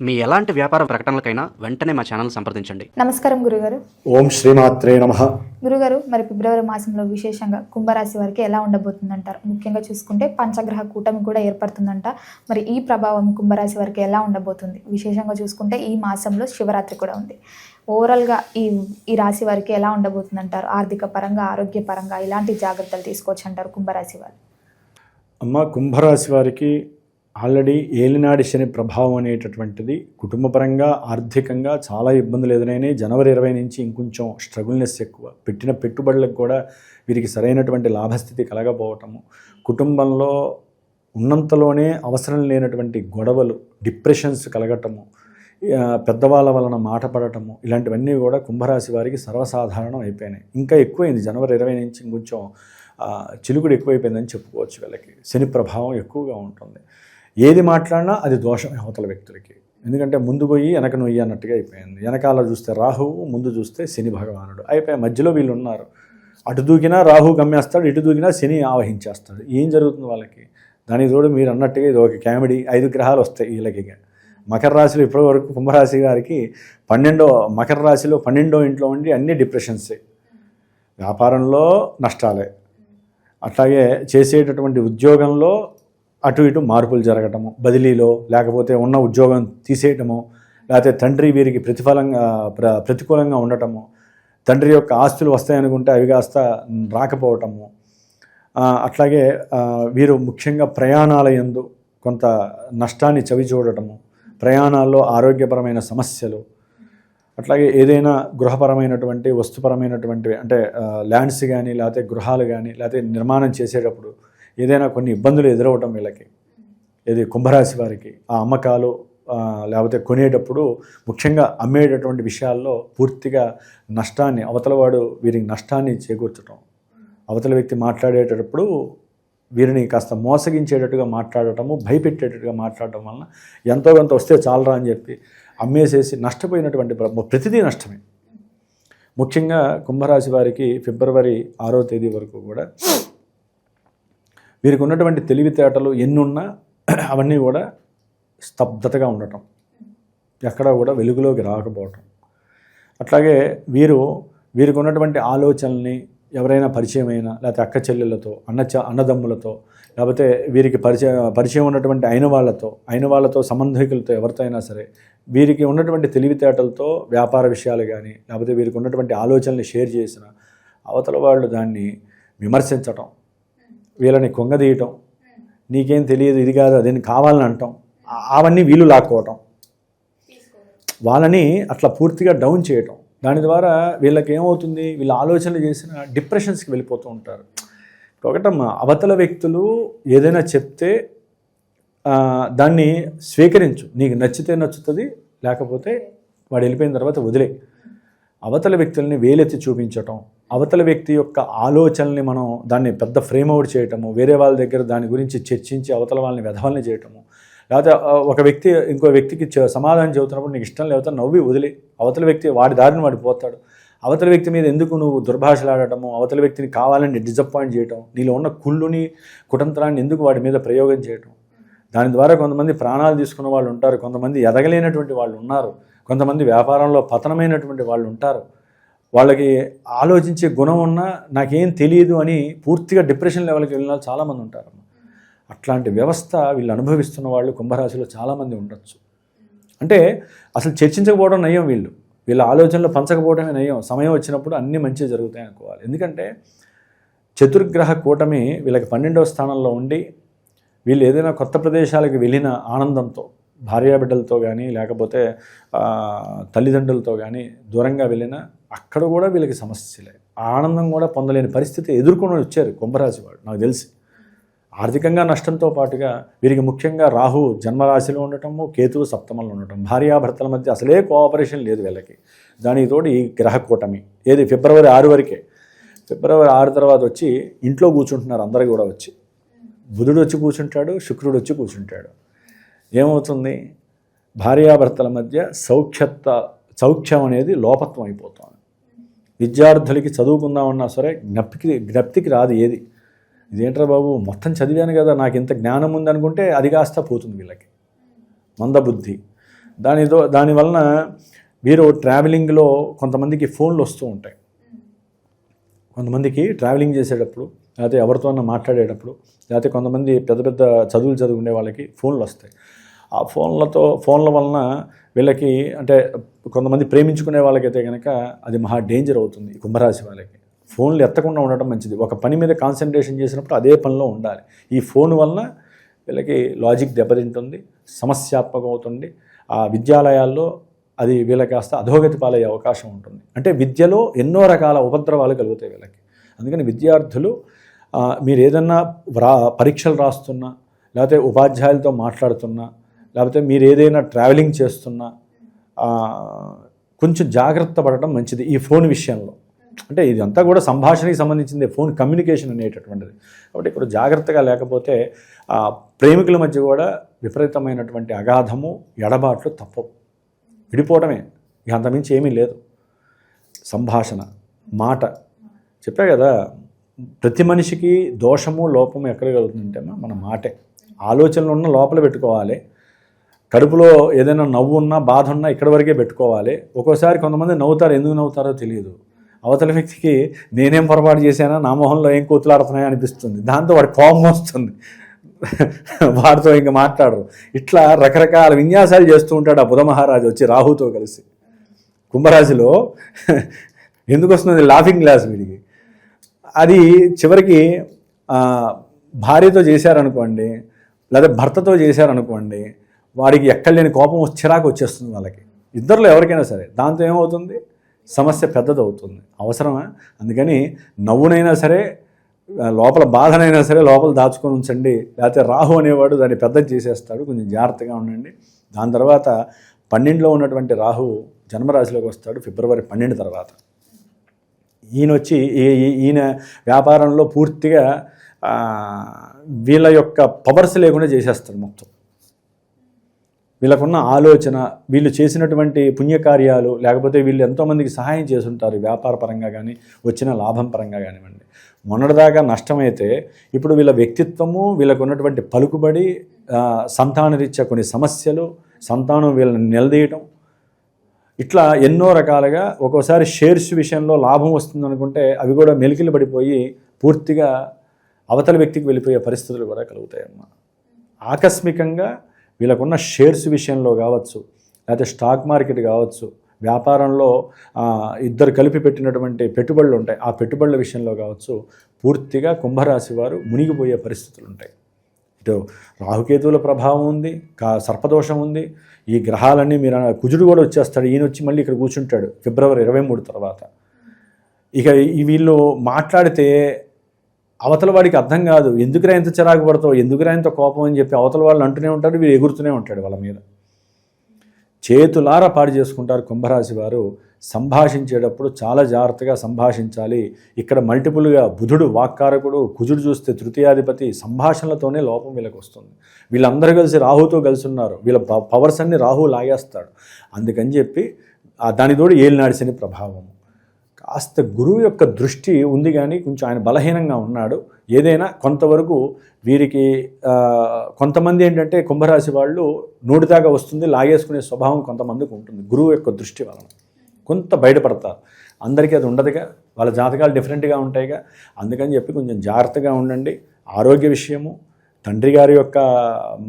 మీ ఎలాంటి వ్యాపార ప్రకటనలకైనా వెంటనే మా ఛానల్ సంప్రదించండి. నమస్కారం గురుగారు. ఓం శ్రీమాత్రే నమ. గురుగారు మరి ఫిబ్రవరి మాసంలో విశేషంగా కుంభరాశి వారికి ఎలా ఉండబోతుందంటారు? ముఖ్యంగా చూసుకుంటే పంచగ్రహ కూటమి కూడా ఏర్పడుతుందంట. మరి ఈ ప్రభావం కుంభరాశి వారికి ఎలా ఉండబోతుంది? విశేషంగా చూసుకుంటే ఈ మాసంలో శివరాత్రి కూడా ఉంది. ఓవరాల్గా ఈ ఈ రాశి వారికి ఎలా ఉండబోతుందంటారు? ఆర్థిక పరంగా ఆరోగ్య పరంగా ఇలాంటి జాగ్రత్తలు తీసుకోవచ్చు అంటారు కుంభరాశి వారు. అమ్మ కుంభరాశి వారికి ఆల్రెడీ ఏలినాడి శని ప్రభావం అనేటటువంటిది కుటుంబపరంగా ఆర్థికంగా చాలా ఇబ్బందులు ఎదురైనాయి. జనవరి ఇరవై నుంచి ఇంకొంచెం స్ట్రగుల్నెస్ ఎక్కువ. పెట్టిన పెట్టుబడులకు కూడా వీరికి సరైనటువంటి లాభస్థితి కలగపోవటము కుటుంబంలో ఉన్నంతలోనే అవసరం లేనటువంటి గొడవలు డిప్రెషన్స్ కలగటము పెద్దవాళ్ళ వలన మాట పడటము ఇలాంటివన్నీ కూడా కుంభరాశి వారికి సర్వసాధారణం అయిపోయినాయి. ఇంకా ఎక్కువైంది. జనవరి ఇరవై నుంచి ఇంకొంచెం చిలుకుడు ఎక్కువైపోయిందని చెప్పుకోవచ్చు వీళ్ళకి. శని ప్రభావం ఎక్కువగా ఉంటుంది. ఏది మాట్లాడినా అది దోషమే అవతల వ్యక్తులకి. ఎందుకంటే ముందు పోయి వెనక నొయ్యి అన్నట్టుగా అయిపోయింది. వెనకాల చూస్తే రాహువు ముందు చూస్తే శని భగవానుడు. అయిపోయి మధ్యలో వీళ్ళు ఉన్నారు. అటు దూకినా రాహు గమ్మేస్తాడు ఇటు దూకినా శని ఆవహించేస్తాడు. ఏం జరుగుతుంది వాళ్ళకి? దానికి తోడు మీరు అన్నట్టుగా ఇది ఒక కామెడీ ఐదు గ్రహాలు వస్తాయి వీళ్ళకి మకర రాశిలో ఇప్పటివరకు కుంభరాశి గారికి పన్నెండో మకర రాశిలో పన్నెండో ఇంట్లో ఉండి అన్ని డిప్రెషన్సే. వ్యాపారంలో నష్టాలే. అట్లాగే చేసేటటువంటి ఉద్యోగంలో అటు ఇటు మార్పులు జరగటము బదిలీలో లేకపోతే ఉన్న ఉద్యోగం తీసేయటము లేకపోతే తండ్రి వీరికి ప్రతిఫలంగా ప్ర ప్రతికూలంగా ఉండటము తండ్రి యొక్క ఆస్తులు వస్తాయనుకుంటే అవి కాస్త రాకపోవటము అట్లాగే వీరు ముఖ్యంగా ప్రయాణాల యందు కొంత నష్టాన్ని చవి చూడటము ప్రయాణాల్లో ఆరోగ్యపరమైన సమస్యలు అట్లాగే ఏదైనా గృహపరమైనటువంటి వస్తుపరమైనటువంటి అంటే ల్యాండ్స్ కానీ లేకపోతే గృహాలు కానీ లేకపోతే నిర్మాణం చేసేటప్పుడు ఏదైనా కొన్ని ఇబ్బందులు ఎదురవటం వీళ్ళకి. ఇది కుంభరాశి వారికి ఆ అమ్మకాలు లేకపోతే కొనేటప్పుడు ముఖ్యంగా అమ్మేటటువంటి విషయాల్లో పూర్తిగా నష్టాన్ని అవతలవాడు వీరికి నష్టాన్ని చేకూర్చటం. అవతల వ్యక్తి మాట్లాడేటప్పుడు వీరిని కాస్త మోసగించేటట్టుగా మాట్లాడటము భయపెట్టేటట్టుగా మాట్లాడటం వలన ఎంతో కొంత వస్తే చాలరా అని చెప్పి అమ్మేసేసి నష్టపోయినటువంటి ప్రతిదీ నష్టమే. ముఖ్యంగా కుంభరాశి వారికి ఫిబ్రవరి ఆరో తేదీ వరకు కూడా వీరికి ఉన్నటువంటి తెలివితేటలు ఎన్నున్నా అవన్నీ కూడా స్తబ్దతగా ఉండటం. ఎక్కడా కూడా వెలుగులోకి రాకపోవటం. అట్లాగే వీరు వీరికి ఉన్నటువంటి ఆలోచనల్ని ఎవరైనా పరిచయం అయినా లేకపోతే అక్క చెల్లెళ్ళతో అన్న చ అన్నదమ్ములతో లేకపోతే వీరికి పరిచయం పరిచయం ఉన్నటువంటి అయిన వాళ్ళతో అయిన వాళ్ళతో సంబంధికులతో ఎవరితో అయినా సరే వీరికి ఉన్నటువంటి తెలివితేటలతో వ్యాపార విషయాలు కానీ లేకపోతే వీరికి ఉన్నటువంటి ఆలోచనల్ని షేర్ చేసిన అవతల వాళ్ళు దాన్ని విమర్శించటం వీళ్ళని కొంగదీయటం. నీకేం తెలియదు ఇది కాదు అదేం కావాలని అంటాం. అవన్నీ వీళ్ళు లాక్కోవటం. వాళ్ళని అట్లా పూర్తిగా డౌన్ చేయటం. దాని ద్వారా వీళ్ళకి ఏమవుతుంది వీళ్ళ ఆలోచనలు చేసిన డిప్రెషన్స్కి వెళ్ళిపోతూ ఉంటారు. ఒకటమ్మా అవతల వ్యక్తులు ఏదైనా చెప్తే దాన్ని స్వీకరించు. నీకు నచ్చితే నచ్చుతుంది లేకపోతే వాడు వెళ్ళిపోయిన తర్వాత వదిలే. అవతల వ్యక్తుల్ని వేలెత్తి చూపించటం. అవతల వ్యక్తి యొక్క ఆలోచనల్ని మనం దాన్ని పెద్ద ఫ్రేమ్ అవుట్ చేయటము వేరే వాళ్ళ దగ్గర దాని గురించి చర్చించి అవతల వాళ్ళని వెధవల్ని చేయటము లేకపోతే ఒక వ్యక్తి ఇంకో వ్యక్తికి సమాధానం చెబుతున్నప్పుడు నీకు ఇష్టం లేకపోతే నవ్వి వదిలి. అవతల వ్యక్తి వాడి దారిని వాడు పోతాడు. అవతల వ్యక్తి మీద ఎందుకు నువ్వు దుర్భాషలాడటము అవతల వ్యక్తిని కావాలని డిసప్పాయింట్ చేయటం నీలో ఉన్న కుళ్ళుని కుటంతరాన్ని ఎందుకు వాడి మీద ప్రయోగం చేయటం? దాని ద్వారా కొంతమంది ప్రాణాలు తీసుకున్న వాళ్ళు ఉంటారు కొంతమంది ఎదగలేనటువంటి వాళ్ళు ఉన్నారు కొంతమంది వ్యాపారంలో పతనమైనటువంటి వాళ్ళు ఉంటారు. వాళ్ళకి ఆలోచించే గుణం ఉన్నా నాకేం తెలియదు అని పూర్తిగా డిప్రెషన్ లెవెల్కి వెళ్ళిన వాళ్ళు చాలామంది ఉంటారు. అట్లాంటి వ్యవస్థ వీళ్ళు అనుభవిస్తున్న వాళ్ళు కుంభరాశిలో చాలామంది ఉండొచ్చు. అంటే అసలు చర్చించకపోవడం నయం వీళ్ళు. వీళ్ళ ఆలోచనలు పంచకపోవడమే నయం. సమయం వచ్చినప్పుడు అన్నీ మంచిగా జరుగుతాయి అనుకోవాలి. ఎందుకంటే చతుర్గ్రహ కూటమి వీళ్ళకి పన్నెండవ స్థానంలో ఉండి వీళ్ళు ఏదైనా కొత్త ప్రదేశాలకు వెళ్ళిన ఆనందంతో భార్యాబిడ్డలతో కానీ లేకపోతే తల్లిదండ్రులతో కానీ దూరంగా వెళ్ళినా అక్కడ కూడా వీళ్ళకి సమస్యలే ఆనందం కూడా పొందలేని పరిస్థితి ఎదుర్కొని వచ్చారు కుంభరాశి వాడు నాకు తెలిసి. ఆర్థికంగా నష్టంతో పాటుగా వీరికి ముఖ్యంగా రాహు జన్మరాశిలో ఉండటము కేతువు సప్తమంలో ఉండటం భార్యాభర్తల మధ్య అసలే కోఆపరేషన్ లేదు వీళ్ళకి. దానికి తోడు ఈ గ్రహ కూటమి ఏది ఫిబ్రవరి ఆరు వరకే. ఫిబ్రవరి ఆరు తర్వాత వచ్చి ఇంట్లో కూర్చుంటున్నారు అందరు కూడా వచ్చి. బుధుడు వచ్చి కూర్చుంటాడు శుక్రుడు వచ్చి కూర్చుంటాడు. ఏమవుతుంది? భార్యాభర్తల మధ్య సౌఖ్యత సౌఖ్యం అనేది లోపత్వం అయిపోతుంది. విద్యార్థులకి చదువుకుందామన్నా సరే జ్ఞప్తికి జ్ఞప్తికి రాదు ఏది. ఇదేంట్రా బాబు మొత్తం చదివాను కదా నాకు ఇంత జ్ఞానం ఉందనుకుంటే అది కాస్త పోతుంది వీళ్ళకి. మందబుద్ధి. దానితో దానివలన వీరు ట్రావెలింగ్లో కొంతమందికి ఫోన్లు వస్తూ ఉంటాయి. కొంతమందికి ట్రావెలింగ్ చేసేటప్పుడు లేకపోతే ఎవరితోనన్నా మాట్లాడేటప్పుడు లేకపోతే కొంతమంది పెద్ద పెద్ద చదువులు చదువుకునే వాళ్ళకి ఫోన్లు వస్తాయి. ఆ ఫోన్లతో ఫోన్ల వలన వీళ్ళకి అంటే కొంతమంది ప్రేమించుకునే వాళ్ళకైతే కనుక అది మహా డేంజర్ అవుతుంది కుంభరాశి వాళ్ళకి. ఫోన్లు ఎత్తకుండా ఉండటం మంచిది. ఒక పని మీద కాన్సన్ట్రేషన్ చేసినప్పుడు అదే పనిలో ఉండాలి. ఈ ఫోన్ వలన వీళ్ళకి లాజిక్ దెబ్బతింటుంది సమస్యాత్మకం అవుతుంది ఆ విద్యాలయాల్లో అది వీళ్ళకి కాస్త అధోగతి పాలయ్యే అవకాశం ఉంటుంది. అంటే విద్యలో ఎన్నో రకాల ఉపద్రవాలు కలుగుతాయి వీళ్ళకి. అందుకని విద్యార్థులు మీరు ఏదన్నా రా పరీక్షలు రాస్తున్నా లేకపోతే ఉపాధ్యాయులతో మాట్లాడుతున్నా లేకపోతే మీరు ఏదైనా ట్రావెలింగ్ చేస్తున్నా కొంచెం జాగ్రత్త పడటం మంచిది ఈ ఫోన్ విషయంలో. అంటే ఇదంతా కూడా సంభాషణకి సంబంధించింది ఫోన్ కమ్యూనికేషన్ అనేటటువంటిది. కాబట్టి ఇక్కడ జాగ్రత్తగా లేకపోతే ప్రేమికుల మధ్య కూడా విపరీతమైనటువంటి అగాధము ఎడబాట్లు తప్పవు. విడిపోవడమే. ఇక అంతమించి ఏమీ లేదు. సంభాషణ మాట. చెప్పా కదా ప్రతి మనిషికి దోషము లోపము ఎక్కడ కలుగుతుందంటే మన మాటే. ఆలోచనలు ఉన్న లోపల పెట్టుకోవాలి. కడుపులో ఏదైనా నవ్వు ఉన్నా బాధ ఉన్నా ఇక్కడ వరకే పెట్టుకోవాలి. ఒక్కోసారి కొంతమంది నవ్వుతారు ఎందుకు నవ్వుతారో తెలియదు. అవతల వ్యక్తికి నేనేం పొరపాటు చేశానా నా మొహంలో ఏం కూతులాడుతున్నాయో అనిపిస్తుంది. దాంతో వాడి కోపం వస్తుంది. వాడితో ఇంకా మాట్లాడరు. ఇట్లా రకరకాల విన్యాసాలు చేస్తూ ఉంటాడు ఆ బుధ మహారాజు వచ్చి రాహుతో కలిసి. కుంభరాశిలో ఎందుకు వస్తుంది? లాఫింగ్ గ్లాస్ వీడికి. అది చివరికి భార్యతో చేశారనుకోండి లేదా భర్తతో చేశారనుకోండి వాడికి ఎక్కడలేని కోపం చిరాకు వచ్చేస్తుంది వాళ్ళకి. ఇద్దరిలో ఎవరికైనా సరే. దాంతో ఏమవుతుంది? సమస్య పెద్దదవుతుంది. అవసరమా? అందుకని నవ్వునైనా సరే లోపల బాధనైనా సరే లోపల దాచుకొని ఉంచండి. లేకపోతే రాహు అనేవాడు దాన్ని పెద్దది చేసేస్తాడు. కొంచెం జాగ్రత్తగా ఉండండి. దాని తర్వాత పన్నెండులో ఉన్నటువంటి రాహు జన్మరాశిలోకి వస్తాడు. ఫిబ్రవరి పన్నెండు తర్వాత. ఈయన వచ్చి ఈ- ఈయన వ్యాపారంలో పూర్తిగా వీళ్ళ యొక్క పవర్స్ లేకుండా చేసేస్తాడు మొత్తం. వీళ్ళకున్న ఆలోచన వీళ్ళు చేసినటువంటి పుణ్యకార్యాలు లేకపోతే వీళ్ళు ఎంతోమందికి సహాయం చేసుంటారు వ్యాపార పరంగా కానీ వచ్చిన లాభం పరంగా కానివ్వండి. మొన్నటిదాకా నష్టమైతే ఇప్పుడు వీళ్ళ వ్యక్తిత్వము వీళ్ళకు ఉన్నటువంటి పలుకుబడి సంతానరీత్యా కొన్ని సమస్యలు సంతానం వీళ్ళని నిలదీయటం ఇట్లా ఎన్నో రకాలుగా ఒక్కోసారి షేర్స్ విషయంలో లాభం వస్తుంది అనుకుంటే అవి కూడా మెలికిలు పడిపోయి పూర్తిగా అవతల వ్యక్తికి వెళ్ళిపోయే పరిస్థితులు కూడా కలుగుతాయమ్మా. ఆకస్మికంగా వీళ్ళకున్న షేర్స్ విషయంలో కావచ్చు లేకపోతే స్టాక్ మార్కెట్ కావచ్చు వ్యాపారంలో ఇద్దరు కలిపి పెట్టినటువంటి పెట్టుబడులు ఉంటాయి. ఆ పెట్టుబడుల విషయంలో కావచ్చు పూర్తిగా కుంభరాశి వారు మునిగిపోయే పరిస్థితులు ఉంటాయి. ఇటు రాహుకేతువుల ప్రభావం ఉంది కా సర్పదోషం ఉంది ఈ గ్రహాలన్నీ మీరు కుజుడు కూడా వచ్చేస్తాడు. ఈయన వచ్చి మళ్ళీ ఇక్కడ కూర్చుంటాడు ఫిబ్రవరి ఇరవై మూడు తర్వాత. ఇక ఈ వీళ్ళు మాట్లాడితే అవతల వాడికి అర్థం కాదు. ఎందుకురా ఎంత చిరాకు పడతావు? ఎందుకురా ఎంత కోపం అని చెప్పి అవతల వాళ్ళు అంటూనే ఉంటారు వీళ్ళు ఎగురుతూనే ఉంటాడు వాళ్ళ మీద. చేతులారా పాడు చేసుకుంటారు కుంభరాశి వారు. సంభాషించేటప్పుడు చాలా జాగ్రత్తగా సంభాషించాలి. ఇక్కడ మల్టిపుల్గా బుధుడు వాక్కారకుడు కుజుడు చూస్తే తృతీయాధిపతి సంభాషణలతోనే లోపం వీళ్ళకి వస్తుంది. వీళ్ళందరూ కలిసి రాహుతో కలిసి ఉన్నారు వీళ్ళ పవర్స్ అన్ని రాహు లాగేస్తాడు. అందుకని చెప్పి ఆ దానితోడు ఏలినాడిసిన ప్రభావము ప్రభావం. కాస్త గురువు యొక్క దృష్టి ఉంది కానీ కొంచెం ఆయన బలహీనంగా ఉన్నాడు. ఏదైనా కొంతవరకు వీరికి కొంతమంది ఏంటంటే కుంభరాశి వాళ్ళు నోటిదాకా వస్తుంది లాగేసుకునే స్వభావం కొంతమందికి ఉంటుంది. గురువు యొక్క దృష్టి వలన. కొంత బయటపడతారు అందరికీ అది ఉండదుగా. వాళ్ళ జాతకాలు డిఫరెంట్గా ఉంటాయిగా. అందుకని చెప్పి కొంచెం జాగ్రత్తగా ఉండండి. ఆరోగ్య విషయము తండ్రి గారి యొక్క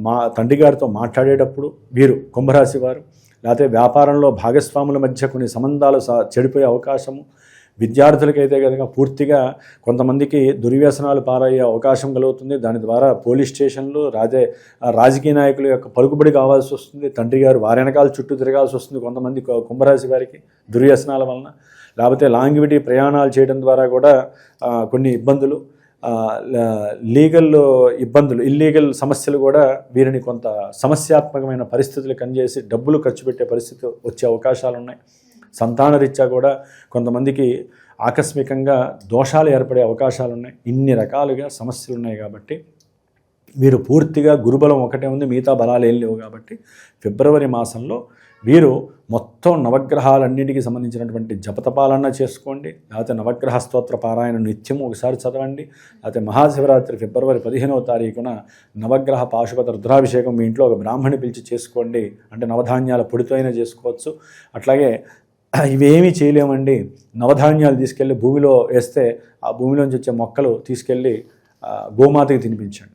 మా తండ్రి గారితో మాట్లాడేటప్పుడు వీరు కుంభరాశి వారు లేకపోతే వ్యాపారంలో భాగస్వాముల మధ్య కొన్ని సంబంధాలు చెడిపోయే అవకాశము విద్యార్థులకైతే కనుక పూర్తిగా కొంతమందికి దుర్వ్యసనాలు పారయ్యే అవకాశం కలుగుతుంది. దాని ద్వారా పోలీస్ స్టేషన్లు రాజే రాజకీయ నాయకుల యొక్క పలుకుబడి కావాల్సి వస్తుంది. తండ్రి గారు వారెనకాల చుట్టూ తిరగాల్సి వస్తుంది కొంతమంది కుంభరాశి వారికి దుర్వ్యసనాల వలన. లేకపోతే లాంగ్విటీ ప్రయాణాలు చేయడం ద్వారా కూడా కొన్ని ఇబ్బందులు లీగల్ ఇబ్బందులు ఇల్లీగల్ సమస్యలు కూడా వీరిని కొంత సమస్యాత్మకమైన పరిస్థితులు కనిచేసి డబ్బులు ఖర్చు పెట్టే పరిస్థితి వచ్చే అవకాశాలు ఉన్నాయి సంతానరీత్యా కూడా కొంతమందికి ఆకస్మికంగా దోషాలు ఏర్పడే అవకాశాలు ఉన్నాయి. ఇన్ని రకాలుగా సమస్యలు ఉన్నాయి కాబట్టి మీరు పూర్తిగా గురుబలం ఒకటే ఉంది మిగతా బలాలు ఏం లేవు కాబట్టి ఫిబ్రవరి మాసంలో వీరు మొత్తం నవగ్రహాలన్నింటికి సంబంధించినటువంటి జపతపాలన చేసుకోండి లేకపోతే నవగ్రహ స్తోత్ర పారాయణ నిత్యం ఒకసారి చదవండి లేకపోతే మహాశివరాత్రి ఫిబ్రవరి పదిహేనవ తారీఖున నవగ్రహ పాశుపత రుద్రాభిషేకం మీ ఇంట్లో ఒక బ్రాహ్మణి పిలిచి చేసుకోండి. అంటే నవధాన్యాల పొడితో అయినా చేసుకోవచ్చు. అట్లాగే ఇవేమీ చేయలేమండి. నవధాన్యాలు తీసుకెళ్ళి భూమిలో వేస్తే ఆ భూమిలోంచి వచ్చే మొక్కలు తీసుకెళ్ళి గోమాతకి తినిపించండి.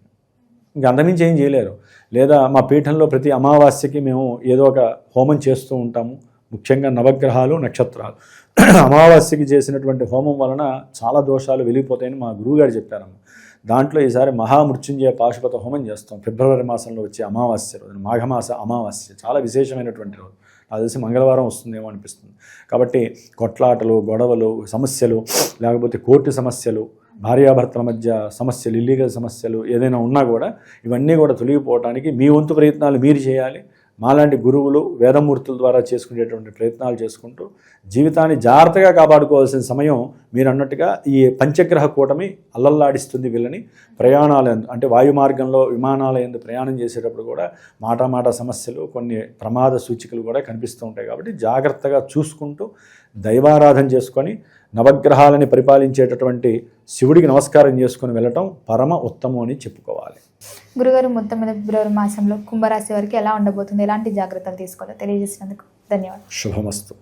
ఇంక అంతమించి ఏం చేయలేరు. లేదా మా పీఠంలో ప్రతి అమావాస్యకి మేము ఏదో ఒక హోమం చేస్తూ ఉంటాము. ముఖ్యంగా నవగ్రహాలు నక్షత్రాలు. అమావాస్యకి చేసినటువంటి హోమం వలన చాలా దోషాలు వెలిగిపోతాయని మా గురువుగారు చెప్పారమ్మ. దాంట్లో ఈసారి మహామృత్యుంజయ పాశుపత హోమం చేస్తాం. ఫిబ్రవరి మాసంలో వచ్చే అమావాస్య రోజున మాఘమాస అమావాస్య చాలా విశేషమైనటువంటి రోజు. నాకు తెలిసి మంగళవారం వస్తుందేమో అనిపిస్తుంది. కాబట్టి కొట్లాటలు గొడవలు సమస్యలు లేకపోతే కోర్టు సమస్యలు భార్యాభర్తల మధ్య సమస్యలు ఇల్లీగల్ సమస్యలు ఏదైనా ఉన్నా కూడా ఇవన్నీ కూడా తొలగిపోవడానికి మీ వంతు ప్రయత్నాలు మీరు చేయాలి. మాలాంటి గురువులు వేదమూర్తుల ద్వారా చేసుకునేటువంటి ప్రయత్నాలు చేసుకుంటూ జీవితాన్ని జాగ్రత్తగా కాపాడుకోవాల్సిన సమయం మీరు అన్నట్టుగా ఈ పంచగ్రహ కూటమి అల్లల్లాడిస్తుంది వీళ్ళని. ప్రయాణాలు అంటే వాయు మార్గంలో విమానాల ఎందు ప్రయాణం చేసేటప్పుడు కూడా మాట మాట సమస్యలు కొన్ని ప్రమాద సూచికలు కూడా కనిపిస్తూ ఉంటాయి కాబట్టి జాగ్రత్తగా చూసుకుంటూ దైవారాధన చేసుకొని నవగ్రహాలని పరిపాలించేటటువంటి శివుడికి నమస్కారం చేసుకొని వెళ్ళటం పరమ ఉత్తమం అని చెప్పుకోవాలి. గురుగారు మొత్తం మీద ఫిబ్రవరి మాసంలో కుంభరాశి వారికి ఎలా ఉండబోతుంది? ఎలాంటి జాగ్రత్తలు తీసుకోవాలో తెలియజేసినందుకు ధన్యవాదాలు. శుభమస్తు.